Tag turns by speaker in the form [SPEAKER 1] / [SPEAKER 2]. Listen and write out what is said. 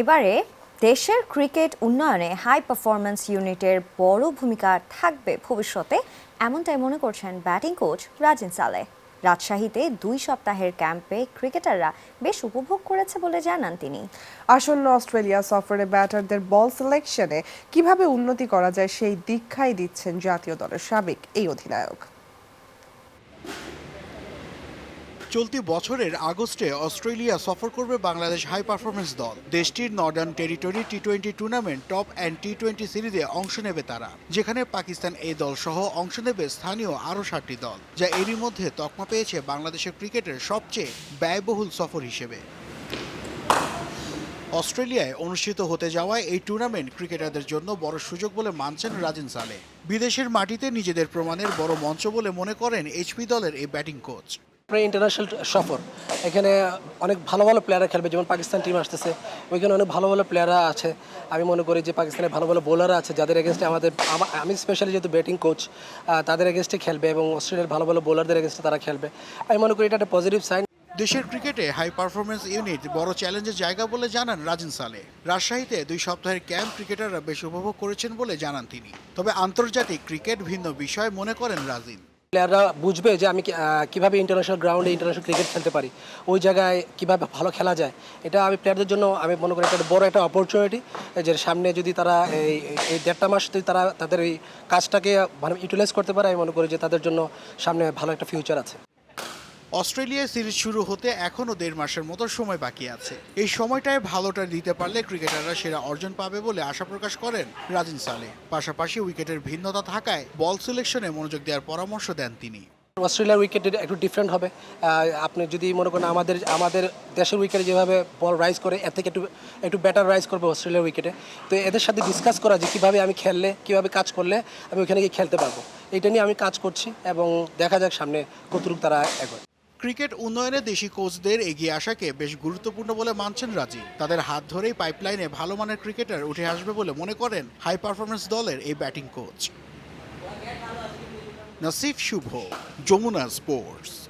[SPEAKER 1] এবারে দেশের ক্রিকেট উন্নয়নে হাই পারফরম্যান্স ইউনিটের বড় ভূমিকা থাকবে ভবিষ্যতে, এমনটাই মনে করছেন ব্যাটিং কোচ রাজিন সালে। রাজশাহীতে দুই সপ্তাহের ক্যাম্পে ক্রিকেটাররা বেশ উপভোগ করেছে বলে জানান তিনি।
[SPEAKER 2] আসন্ন অস্ট্রেলিয়া সফরে ব্যাটারদের বল সিলেকশনে কীভাবে উন্নতি করা যায় সেই দীক্ষাই দিচ্ছেন জাতীয় দলের সাবেক এই অধিনায়ক।
[SPEAKER 3] চলতি বছরের আগস্টে অস্ট্রেলিয়া সফর করবে বাংলাদেশ হাই পারফরমেন্স দল। দেশটির Northern Territory T twenty tournament Top End T twenty সিরিজে অংশ নেবে তারা, যেখানে পাকিস্তান এই দল সহ অংশ নেবে স্থানীয় আরও সাতটি দল, যা এরই মধ্যে তকমা পেয়েছে বাংলাদেশের ক্রিকেটের সবচেয়ে ব্যয়বহুল সফর হিসেবে। অস্ট্রেলিয়ায় অনুষ্ঠিত হতে যাওয়ায় এই টুর্নামেন্ট ক্রিকেটারদের জন্য বড় সুযোগ বলে মানছেন রাজিন সালে। বিদেশের মাটিতে নিজেদের প্রমাণের বড় মঞ্চ বলে মনে করেন এইচপি দলের এই ব্যাটিং কোচ
[SPEAKER 4] প্রায় ইন্টারন্যাশনাল সফর। এখানে অনেক ভালো ভালো প্লেয়াররা খেলবে, যেমন পাকিস্তান টিম আসতেছে। ওইখানে অনেক ভালো ভালো প্লেয়াররা আছে। আমি মনে করি যে পাকিস্তানের ভালো ভালো বোলাররা আছে, যাদের এগেনস্টে আমাদের, আমি স্পেশালি যেহেতু ব্যাটিং কোচ তাদের এগেনস্টে খেলবে এবং অস্ট্রেলিয়ার ভালো ভালো বোলারদের এগেনস্টে তারা খেলবে। আমি মনে করি এটা একটা পজিটিভ সাইন
[SPEAKER 3] দেশের ক্রিকেটে হাই পারফরমেন্স ইউনিট বড় চ্যালেঞ্জের জায়গা বলে জানান রাজিন সালে। রাজশাহীতে দুই সপ্তাহের ক্যাম্প ক্রিকেটাররা বেশ উপভোগ করেছেন বলে জানান তিনি। তবে আন্তর্জাতিক ক্রিকেট ভিন্ন বিষয় মনে করেন রাজিন।
[SPEAKER 4] প্লেয়াররা বুঝবে যে আমি কীভাবে ইন্টারন্যাশনাল গ্রাউন্ডে ইন্টারন্যাশনাল ক্রিকেট খেলতে পারি, ওই জায়গায় কীভাবে ভালো খেলা যায়, এটা আমি প্লেয়ারদের জন্য আমি মনে করি একটা বড় একটা অপরচুনিটি যে সামনে যদি তারা এই এই দেড়টা মাস যদি তারা তাদের এই কাজটাকে ইউটিলাইজ করতে পারে, আমি মনে করি যে তাদের জন্য সামনে ভালো একটা ফিউচার আছে।
[SPEAKER 3] অস্ট্রেলিয়ায় সিরিজ শুরু হতে এখনও দেড় মাসের মতো সময় বাকি আছে। এই সময়টায় ভালোটা দিতে পারলে ক্রিকেটাররা সেরা অর্জন পাবে বলে আশা প্রকাশ করেন রাজিন সালে। পাশাপাশি উইকেটের ভিন্নতা থাকায় বল সিলেকশনে মনোযোগ দেওয়ার পরামর্শ দেন তিনি।
[SPEAKER 4] অস্ট্রেলিয়ার উইকেট একটু ডিফারেন্ট হবে। আপনি যদি মনে করেন আমাদের আমাদের দেশের উইকেটে যেভাবে বল রাইজ করে, এর থেকে একটু একটু বেটার রাইজ করবে অস্ট্রেলিয়ার উইকেটে। তো এদের সাথে ডিসকাস করা যে কীভাবে আমি খেললে, কীভাবে কাজ করলে আমি ওখানে গিয়ে খেলতে পারব। এটা নিয়ে আমি কাজ করছি এবং দেখা যাক সামনে কতটুকু তারা এগোয়।
[SPEAKER 3] ক্রিকেট উন্নয়নে দেশি কোচদের এগিয়ে আসাকে বেশ গুরুত্বপূর্ণ বলে মানছেন রাজি। তাদের হাত ধরেই পাইপলাইনে ভালো মানের ক্রিকেটার উঠে আসবে বলে মনে করেন হাই পারফরমেন্স দলের এই batting coach. Nasif Shuvo, Jamuna sports.